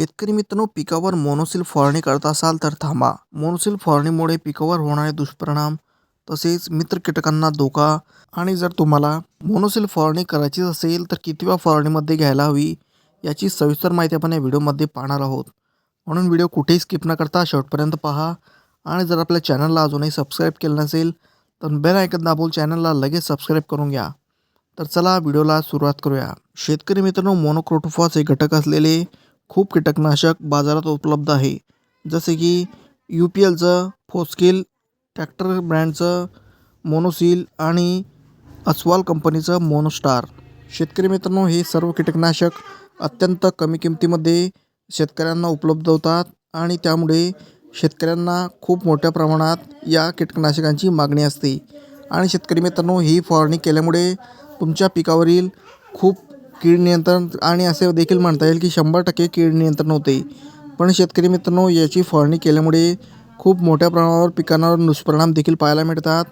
शेतकरी मित्रांनो पिकावर मोनोसिल फवारणी करत असाल तर थांबा. मोनोसिल फवारणीमुळे पिकावर होणारे दुष्परिणाम तसेच मित्र कीटकांना धोका आणि जर तुम्हाला मोनोसिल फवारणी करायची असेल तर कितव्या फवारणीमध्ये घ्यायला हवी याची सविस्तर माहिती आपण या व्हिडिओमध्ये पाहणार आहोत. म्हणून व्हिडिओ कुठेही स्किप न करता शेवटपर्यंत पहा आणि जर आपल्या चॅनलला अजूनही सबस्क्राईब केलं नसेल तर बेल ऐकत दाबून चॅनलला लगेच सबस्क्राईब करून घ्या. तर चला व्हिडिओला सुरुवात करूया. शेतकरी मित्रांनो मोनोक्रोटोफॉस हे घटक असलेले खूप कीटकनाशक बाजारात उपलब्ध आहे. जसे की यू पी एलचं फोस्किल ट्रॅक्टर ब्रँडचं मोनोसील आणि अस्वाल कंपनीचं मोनोस्टार शेतकरी मित्रांनो हे सर्व कीटकनाशक अत्यंत कमी किमतीमध्ये शेतकऱ्यांना उपलब्ध होतात आणि त्यामुळे शेतकऱ्यांना खूप मोठ्या प्रमाणात या कीटकनाशकांची मागणी असते. आणि शेतकरी मित्रांनो ही फवारणी केल्यामुळे तुमच्या पिकावरील खूप कीड नियंत्रण आणि असे देखील म्हणता येईल की शंभर टक्के कीड नियंत्रण होते. पण शेतकरी मित्रांनो याची फवारणी केल्यामुळे खूप मोठ्या प्रमाणावर पिकांवर दुष्परिणाम देखील पाहायला मिळतात.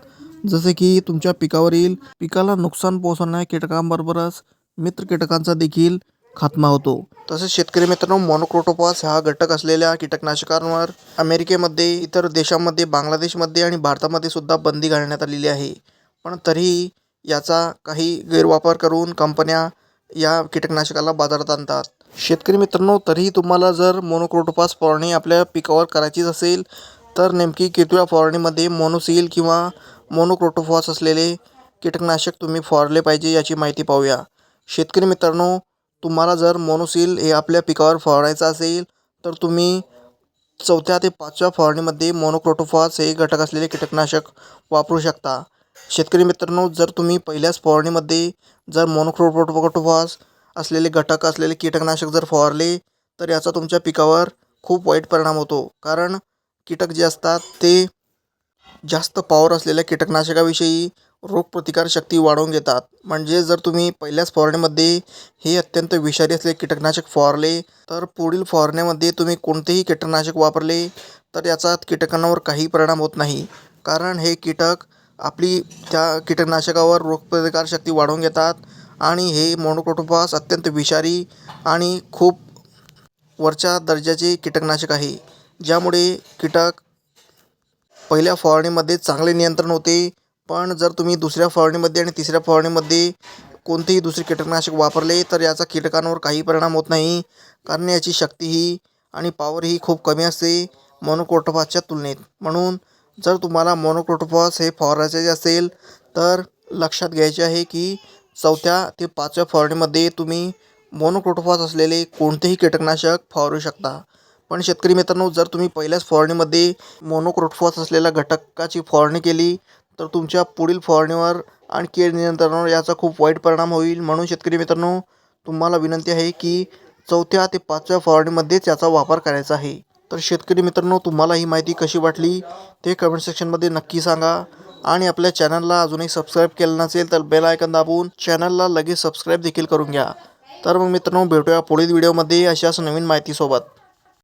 जसे की तुमच्या पिकावरील पिकाला नुकसान पोहोचवणाऱ्या कीटकांबरोबरच मित्र कीटकांचा देखील खात्मा होतो. तसेच शेतकरी मित्रांनो मोनोक्रोटोपॉस हा घटक असलेल्या कीटकनाशकांवर अमेरिकेमध्ये इतर देशांमध्ये बांगलादेशमध्ये आणि भारतामध्ये सुद्धा बंदी घालण्यात आलेली आहे. पण तरीही याचा काही गैरवापर करून कंपन्या या कीटकनाशकाला बाजारात आणतात. शेतकरी मित्रांनो तरीही तुम्हाला जर मोनोक्रोटोपास फवारणी आपल्या पिकावर करायचीच असेल तर नेमकी कितव्या फवारणीमध्ये मोनोसिल किंवा मोनोक्रोटोफॉस असलेले कीटकनाशक तुम्ही फवारले पाहिजे याची माहिती पाहूया. शेतकरी मित्रांनो तुम्हाला जर मोनोसिल हे आपल्या पिकावर फवारायचं असेल तर तुम्ही चौथ्या ते पाचव्या फवारणीमध्ये मोनोक्रोटोफॉस हे घटक असलेले कीटकनाशक वापरू शकता. शेतकरी मित्रांनो जर तुम्ही पहिल्याच फवारणीमध्ये जर मोनोक्रोटोफॉस असलेले घटक असलेले कीटकनाशक जर फवारले तर याचा तुमच्या पिकावर खूप वाईट परिणाम होतो. कारण कीटक जे असतात ते जास्त पॉवर असलेल्या कीटकनाशकाविषयी रोगप्रतिकारशक्ती वाढवून घेतात म्हणजे जर तुम्ही पहिल्याच फवारणीमध्ये हे अत्यंत विषारी असलेले कीटकनाशक फवारले तर पुढील फवारण्यामध्ये तुम्ही कोणतेही कीटकनाशक वापरले तर याचा कीटकांवर काही परिणाम होत नाही. कारण हे कीटक आपली त्या कीटकनाशकावर रोगप्रतिकारशक्ती वाढवून घेतात आणि हे मोनोक्रोटोफॉस अत्यंत विषारी आणि खूप वरच्या दर्जाचे कीटकनाशक आहे ज्यामुळे कीटक पहिल्या फवारणीमध्ये चांगले नियंत्रण होते. पण जर तुम्ही दुसऱ्या फवारणीमध्ये आणि तिसऱ्या फवारणीमध्ये कोणतेही दुसरे कीटकनाशक वापरले तर याचा कीटकांवर काही परिणाम होत नाही. कारण याची शक्तीही आणि पॉवरही खूप कमी असते मोनोक्रोटोफॉसच्या तुलनेत. म्हणून जर तुम्हाला मोनोक्रोटोफॉस हे फवारायचे असेल तर लक्षात घ्यायचे आहे की चौथ्या ते पाचव्या फवारणीमध्ये तुम्ही मोनोक्रोटोफॉस असलेले कोणतेही कीटकनाशक फवारू शकता. पण शेतकरी मित्रांनो जर तुम्ही पहिल्याच फवारणीमध्ये मोनोक्रोटोफॉस असलेल्या घटकाची फवारणी केली तर तुमच्या पुढील फवारणीवर आणि कीड नियंत्रणावर याचा खूप वाईट परिणाम होईल. म्हणून शेतकरी मित्रांनो तुम्हाला विनंती आहे की चौथ्या ते पाचव्या फवारणीमध्येच याचा वापर करायचा आहे. तर शेतकरी मित्रांनो तुम्हाला ही माहिती कशी वाटली ते कमेंट सेक्शनमध्ये नक्की सांगा. आणि आपल्या चॅनलला अजूनही सबस्क्राईब केलं नसेल तर बेल आयकन दाबून चॅनलला लगेच सबस्क्राईब देखील करून घ्या. तर मग मित्रांनो भेटूया पुढील व्हिडिओमध्ये अशाच नवीन माहितीसोबत.